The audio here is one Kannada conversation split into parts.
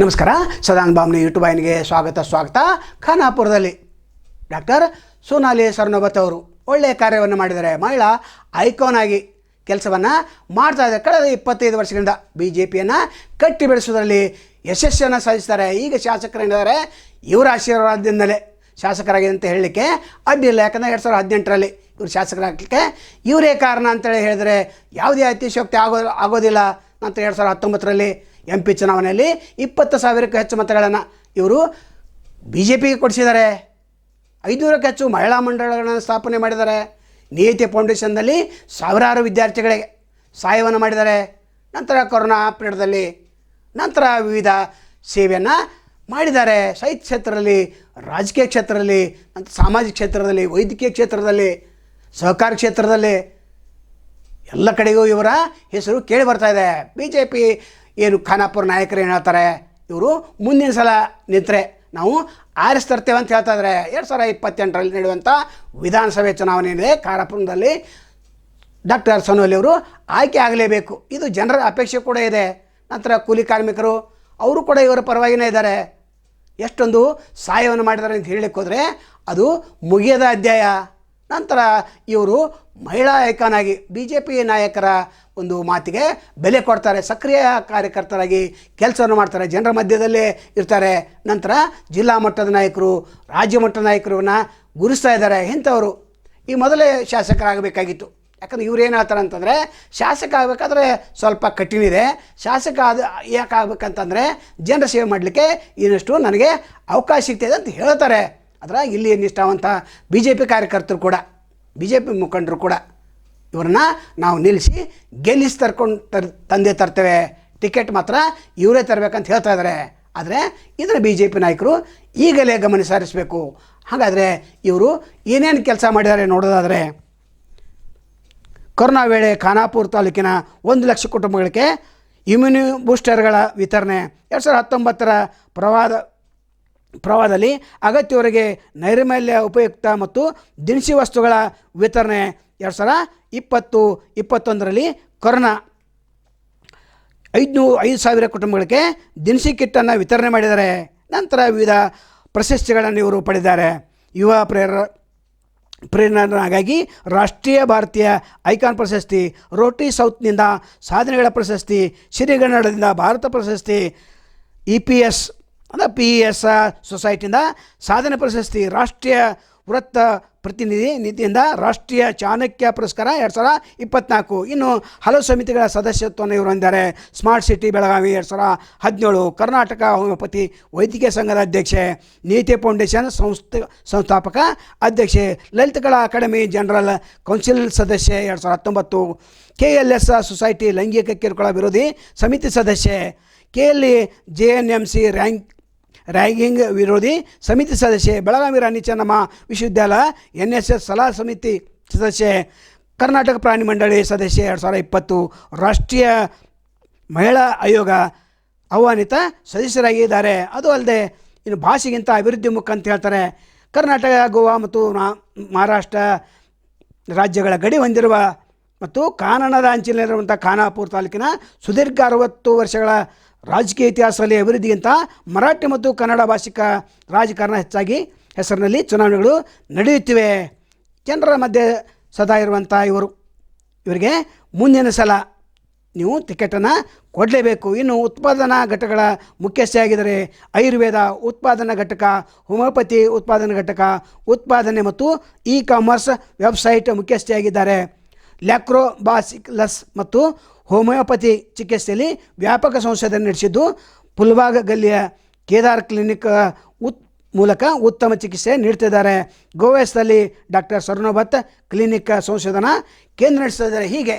ನಮಸ್ಕಾರ. ಸದಾನ್ ಬಾಮ್ನಿ ಯೂಟ್ಯೂಬ್ ಆಯ್ನಿಗೆ ಸ್ವಾಗತ ಸ್ವಾಗತ. ಖಾನಾಪುರದಲ್ಲಿ ಡಾಕ್ಟರ್ ಸೋನಾಲಿ ಸರ್ನೋಬತ್ ಅವರು ಒಳ್ಳೆಯ ಕಾರ್ಯವನ್ನು ಮಾಡಿದ್ದಾರೆ. ಮಹಿಳಾ ಐಕಾನ್ ಆಗಿ ಕೆಲಸವನ್ನು ಮಾಡ್ತಾ ಇದ್ದಾರೆ. ಕಳೆದ ಇಪ್ಪತ್ತೈದು ವರ್ಷಗಳಿಂದ ಬಿ ಜೆ ಪಿಯನ್ನು ಕಟ್ಟಿ ಬೆಳೆಸೋದ್ರಲ್ಲಿ ಯಶಸ್ಸನ್ನು ಸಾಧಿಸ್ತಾರೆ. ಈಗ ಶಾಸಕರೇನಿದ್ದಾರೆ ಇವರ ಆಶೀರ್ವಾದದಿಂದಲೇ ಶಾಸಕರಾಗಿ ಅಂತ ಹೇಳಲಿಕ್ಕೆ ಅಡ್ಡಿಲ್ಲ ಯಾಕಂದರೆ ಎರಡು ಸಾವಿರದ ಹದಿನೆಂಟರಲ್ಲಿ ಇವರು ಶಾಸಕರಾಗಲಿಕ್ಕೆ ಇವರೇ ಕಾರಣ ಅಂತೇಳಿ ಹೇಳಿದರೆ ಯಾವುದೇ ಅತಿಶಯೋಕ್ತಿ ಆಗೋ ಆಗೋದಿಲ್ಲ ನಂತರ ಎರಡು ಸಾವಿರದ ಹತ್ತೊಂಬತ್ತರಲ್ಲಿ ಎಂ ಪಿ ಚುನಾವಣೆಯಲ್ಲಿ ಇಪ್ಪತ್ತು ಸಾವಿರಕ್ಕೂ ಹೆಚ್ಚು ಮತಗಳನ್ನು ಇವರು ಬಿ ಜೆ ಪಿಗೆ ಕೊಡಿಸಿದ್ದಾರೆ. ಐದುನೂರಕ್ಕೆ ಹೆಚ್ಚು ಮಹಿಳಾ ಮಂಡಳಗಳನ್ನು ಸ್ಥಾಪನೆ ಮಾಡಿದ್ದಾರೆ. ನಿಯತಿ ಫೌಂಡೇಶನ್ನಲ್ಲಿ ಸಾವಿರಾರು ವಿದ್ಯಾರ್ಥಿಗಳಿಗೆ ಸಹಾಯವನ್ನು ಮಾಡಿದ್ದಾರೆ. ನಂತರ ಕೊರೋನಾ ಪೀರಿಯಡ್ದಲ್ಲಿ ನಂತರ ವಿವಿಧ ಸೇವೆಯನ್ನು ಮಾಡಿದ್ದಾರೆ. ಸಾಹಿತ್ಯ ಕ್ಷೇತ್ರದಲ್ಲಿ, ರಾಜಕೀಯ ಕ್ಷೇತ್ರದಲ್ಲಿ ಸಾಮಾಜಿಕ ಕ್ಷೇತ್ರದಲ್ಲಿ, ವೈದ್ಯಕೀಯ ಕ್ಷೇತ್ರದಲ್ಲಿ, ಸಹಕಾರ ಕ್ಷೇತ್ರದಲ್ಲಿ ಎಲ್ಲ ಕಡೆಗೂ ಇವರ ಹೆಸರು ಕೇಳಿ ಬರ್ತಾ ಇದೆ. ಬಿ ಜೆ ಪಿ ಏನು ಖಾನಾಪುರ ನಾಯಕರು ಏನು ಹೇಳ್ತಾರೆ? ಇವರು ಮುಂದಿನ ಸಲ ನಿಂತರೆ ನಾವು ಆರಿಸ್ ತರ್ತೇವೆ ಅಂತ ಹೇಳ್ತಾ ಇದ್ದಾರೆ ಎರಡು ಸಾವಿರದ ಇಪ್ಪತ್ತೆಂಟರಲ್ಲಿ ನಡೆಯುವಂಥ ವಿಧಾನಸಭೆ ಚುನಾವಣೆ ಏನಿದೆ ಖಾರಾಪುರದಲ್ಲಿ ಡಾಕ್ಟರ್ ಸೋನೋಲಿ ಅವರು ಆಯ್ಕೆ ಆಗಲೇಬೇಕು. ಇದು ಜನರ ಅಪೇಕ್ಷೆ ಕೂಡ ಇದೆ. ನಂತರ ಕೂಲಿ ಕಾರ್ಮಿಕರು, ಅವರು ಕೂಡ ಇವರ ಪರವಾಗಿನೇ ಇದ್ದಾರೆ. ಎಷ್ಟೊಂದು ಸಹಾಯವನ್ನು ಮಾಡಿದ್ದಾರೆ ಅಂತ ಹೇಳಲಿಕ್ಕೆ ಹೋದರೆ ಅದು ಮುಗಿಯದ ಅಧ್ಯಾಯ. ನಂತರ ಇವರು ಮಹಿಳಾ ಐಕಾನ್ ಆಗಿ ಬಿ ಜೆ ಪಿ ನಾಯಕರ ಒಂದು ಮಾತಿಗೆ ಬೆಲೆ ಕೊಡ್ತಾರೆ, ಸಕ್ರಿಯ ಕಾರ್ಯಕರ್ತರಾಗಿ ಕೆಲಸವನ್ನು ಮಾಡ್ತಾರೆ, ಜನರ ಮಧ್ಯದಲ್ಲೇ ಇರ್ತಾರೆ. ನಂತರ ಜಿಲ್ಲಾ ಮಟ್ಟದ ನಾಯಕರು, ರಾಜ್ಯ ಮಟ್ಟದ ನಾಯಕರನ್ನ ಗುರುಸ್ತಾ ಇದ್ದಾರೆ ಇಂಥವರು ಈ ಮೊದಲೇ ಶಾಸಕರಾಗಬೇಕಾಗಿತ್ತು. ಯಾಕಂದ್ರೆ ಇವ್ರು ಏನು ಹೇಳ್ತಾರೆ ಅಂತಂದರೆ, ಶಾಸಕ ಆಗಬೇಕಾದ್ರೆ ಸ್ವಲ್ಪ ಕಠಿಣ ಇದೆ. ಶಾಸಕ ಆದ ಯಾಕೆ ಆಗ್ಬೇಕಂತಂದರೆ ಜನರ ಸೇವೆ ಮಾಡಲಿಕ್ಕೆ ಇನ್ನಷ್ಟು ನನಗೆ ಅವಕಾಶ ಸಿಗ್ತಿದೆ ಅಂತ ಹೇಳ್ತಾರೆ. ಅದರ ಇಲ್ಲಿ ನಿಷ್ಠಾವಂತ ಬಿ ಜೆ ಪಿ ಕಾರ್ಯಕರ್ತರು ಕೂಡ ಬಿ ಜೆ ಪಿ ಮುಖಂಡರು ಕೂಡ ಇವ್ರನ್ನ ನಾವು ನಿಲ್ಲಿಸಿ ಗೆಲ್ಲಿಸಿ ತರ್ಕೊಂಡು ತರ್, ತಂದೆ ತರ್ತೇವೆ. ಟಿಕೆಟ್ ಮಾತ್ರ ಇವರೇ ತರಬೇಕಂತ ಹೇಳ್ತಾ ಇದ್ದಾರೆ ಆದರೆ ಇದರ ಬಿ ಜೆ ಪಿ ನಾಯಕರು ಈಗಲೇ ಗಮನ ಸಾರಿಸಬೇಕು. ಹಾಗಾದರೆ ಇವರು ಏನೇನು ಕೆಲಸ ಮಾಡಿದ್ದಾರೆ ನೋಡೋದಾದರೆ, ಕೊರೋನಾ ವೇಳೆ ಖಾನಾಪುರ ತಾಲೂಕಿನ ಒಂದು ಲಕ್ಷ ಕುಟುಂಬಗಳಿಗೆ ಇಮ್ಯುನಿ ಬೂಸ್ಟರ್ಗಳ ವಿತರಣೆ. ಎರಡು ಸಾವಿರದ ಹತ್ತೊಂಬತ್ತರ ಪ್ರವಾದ ಪ್ರವಾಹದಲ್ಲಿ ಅಗತ್ಯವರೆಗೆ ನೈರ್ಮಲ್ಯ, ಉಪಯುಕ್ತ ಮತ್ತು ದಿನಸಿ ವಸ್ತುಗಳ ವಿತರಣೆ. ಎರಡು ಸಾವಿರ ಇಪ್ಪತ್ತು, ಇಪ್ಪತ್ತೊಂದರಲ್ಲಿ ಕೊರೋನಾ ಐದುನೂ, ಐದು ಸಾವಿರ ಕುಟುಂಬಗಳಿಗೆ ದಿನಸಿ ಕಿಟ್ಟನ್ನು ವಿತರಣೆ ಮಾಡಿದ್ದಾರೆ. ನಂತರ ವಿವಿಧ ಪ್ರಶಸ್ತಿಗಳನ್ನು ಇವರು ಪಡೆದಿದ್ದಾರೆ. ಯುವ ಪ್ರೇರ ಪ್ರೇರಣೆಗಾಗಿ ರಾಷ್ಟ್ರೀಯ ಭಾರತೀಯ ಐಕಾನ್ ಪ್ರಶಸ್ತಿ ರೋಟಿ ಸೌತ್ನಿಂದ ಸಾಧನೆಗಳ ಪ್ರಶಸ್ತಿ ಶ್ರೀಗನ್ನಡದಿಂದ ಭಾರತ ಪ್ರಶಸ್ತಿ, ಇ ಪಿ ಎಸ್ ಅಂದರೆ ಪಿ ಎಸ್ ಸೊಸೈಟಿಯಿಂದ ಸಾಧನೆ ಪ್ರಶಸ್ತಿ ರಾಷ್ಟ್ರೀಯ ವೃತ್ತ ಪ್ರತಿನಿಧಿ ನಿಧಿಯಿಂದ ರಾಷ್ಟ್ರೀಯ ಚಾಣಕ್ಯ ಪುರಸ್ಕಾರ ಎರಡು ಸಾವಿರ ಇಪ್ಪತ್ನಾಲ್ಕು. ಇನ್ನು ಹಲವು ಸಮಿತಿಗಳ ಸದಸ್ಯತ್ವವನ್ನು ಇವರು ಹೊಂದಿದ್ದಾರೆ. ಸ್ಮಾರ್ಟ್ ಸಿಟಿ ಬೆಳಗಾವಿ ಎರಡು ಸಾವಿರ ಹದಿನೇಳು. ಕರ್ನಾಟಕ ಹೋಮಿಯೋಪತಿ ವೈದ್ಯಕೀಯ ಸಂಘದ ಅಧ್ಯಕ್ಷೆ, ನೀತಿ ಫೌಂಡೇಶನ್ ಸಂಸ್ಥೆ ಸಂಸ್ಥಾಪಕ ಅಧ್ಯಕ್ಷೆ, ಲಲಿತಕಲಾ ಅಕಾಡೆಮಿ ಜನರಲ್ ಕೌನ್ಸಿಲ್ ಸದಸ್ಯೆ ಎರಡು ಸಾವಿರ ಹತ್ತೊಂಬತ್ತು. ಕೆ ಎಲ್ ಎಸ್ ಸೊಸೈಟಿ ಲೈಂಗಿಕ ಕಿರುಕುಳ ವಿರೋಧಿ ಸಮಿತಿ ಸದಸ್ಯೆ K L J N M C rank ragging ವಿರೋಧಿ ಸಮಿತಿ ಸದಸ್ಯೆ ಬೆಳಗಾವಿ ರಾಣಿ ಚೆನ್ನಮ್ಮ ವಿಶ್ವವಿದ್ಯಾಲಯ ಎನ್ ಎಸ್ ಎಸ್ ಸಲಹಾ ಸಮಿತಿ ಸದಸ್ಯೆ ಕರ್ನಾಟಕ ಪ್ರಾಣಿ ಮಂಡಳಿ ಸದಸ್ಯೆ ಎರಡು ಸಾವಿರದ ಇಪ್ಪತ್ತು ರಾಷ್ಟ್ರೀಯ ಮಹಿಳಾ ಆಯೋಗ ಆಹ್ವಾನಿತ ಸದಸ್ಯರಾಗಿದ್ದಾರೆ. ಅದು ಅಲ್ಲದೆ ಇನ್ನು ಭಾಷೆಗಿಂತ ಅಭಿವೃದ್ಧಿ ಮುಖ ಅಂತ ಹೇಳ್ತಾರೆ. ಕರ್ನಾಟಕ, ಗೋವಾ ಮತ್ತು ಮಹಾರಾಷ್ಟ್ರ ರಾಜ್ಯಗಳ ಗಡಿ ಹೊಂದಿರುವ ಮತ್ತು ಕಾನನದ ಅಂಚಿನಲ್ಲಿರುವಂಥ ಖಾನಾಪುರ ತಾಲೂಕಿನ ಸುದೀರ್ಘ ಅರವತ್ತು ವರ್ಷಗಳ ರಾಜಕೀಯ ಇತಿಹಾಸದಲ್ಲಿ ಅಭಿವೃದ್ಧಿಗಿಂತ ಮರಾಠಿ ಮತ್ತು ಕನ್ನಡ ಭಾಷಿಕ ರಾಜಕಾರಣ ಹೆಚ್ಚಾಗಿ ಹೆಸರಿನಲ್ಲಿ ಚುನಾವಣೆಗಳು ನಡೆಯುತ್ತಿವೆ. ಜನರ ಮಧ್ಯೆ ಸದಾ ಇರುವಂಥ ಇವರು. ಇವರಿಗೆ ಮುಂದಿನ ಸಲ ನೀವು ಟಿಕೆಟನ್ನು ಕೊಡಲೇಬೇಕು. ಇನ್ನು ಉತ್ಪಾದನಾ ಘಟಕಗಳ ಮುಖ್ಯಸ್ಥೆಯಾಗಿದ್ದರೆ ಆಯುರ್ವೇದ ಉತ್ಪಾದನಾ ಘಟಕ, ಹೋಮಿಯೋಪತಿ ಉತ್ಪಾದನಾ ಘಟಕ, ಉತ್ಪಾದನೆ ಮತ್ತು ಇ ಕಾಮರ್ಸ್ ವೆಬ್ಸೈಟ್ ಮುಖ್ಯಸ್ಥೆಯಾಗಿದ್ದಾರೆ. ಲ್ಯಾಕ್ರೋಬಾಸಿಕ್ಲಸ್ ಮತ್ತು ಹೋಮಿಯೋಪತಿ ಚಿಕಿತ್ಸೆಯಲ್ಲಿ ವ್ಯಾಪಕ ಸಂಶೋಧನೆ ನಡೆಸಿದ್ದು ಪುಲ್ವಾಗ ಗಲ್ಲಿಯ ಕೇದಾರ್ ಕ್ಲಿನಿಕ್ ಉತ್, ಮೂಲಕ ಉತ್ತಮ ಚಿಕಿತ್ಸೆ ನೀಡ್ತಿದ್ದಾರೆ ಗೋವಾಸ್ದಲ್ಲಿ ಡಾಕ್ಟರ್ ಸರ್ನೋಬತ್ ಕ್ಲಿನಿಕ್ ಸಂಶೋಧನಾ ಕೇಂದ್ರ ನಡೆಸ್ತಿದ್ದಾರೆ ಹೀಗೆ.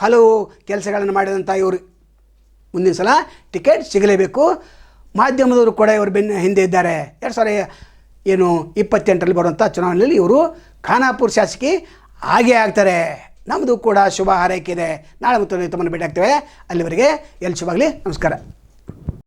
ಹಲವು ಕೆಲಸಗಳನ್ನು ಮಾಡಿದಂಥ ಇವರು. ಮುಂದಿನ ಸಲ ಟಿಕೆಟ್ ಸಿಗಲೇಬೇಕು. ಮಾಧ್ಯಮದವರು ಕೂಡ ಇವರು ಬೆನ್ನ ಹಿಂದೆ ಇದ್ದಾರೆ. ಎರಡು ಸಾವಿರ ಏನು ಇಪ್ಪತ್ತೆಂಟರಲ್ಲಿ ಬರುವಂಥ ಚುನಾವಣೆಯಲ್ಲಿ ಇವರು ಖಾನಾಪುರ ಶಾಸಕಿ ಹಾಗೇ ಆಗ್ತಾರೆ. ನಮ್ಮದು ಕೂಡ ಶುಭ ಹಾರೈಕೆ ಇದೆ ನಾಳೆ ಮತ್ತೊಂದು ತಮ್ಮನ್ನು ಭೇಟಿ ಆಗ್ತೇವೆ ಅಲ್ಲಿವರೆಗೆ ಎಲ್ಲಿ ಶುಭ ನಮಸ್ಕಾರ.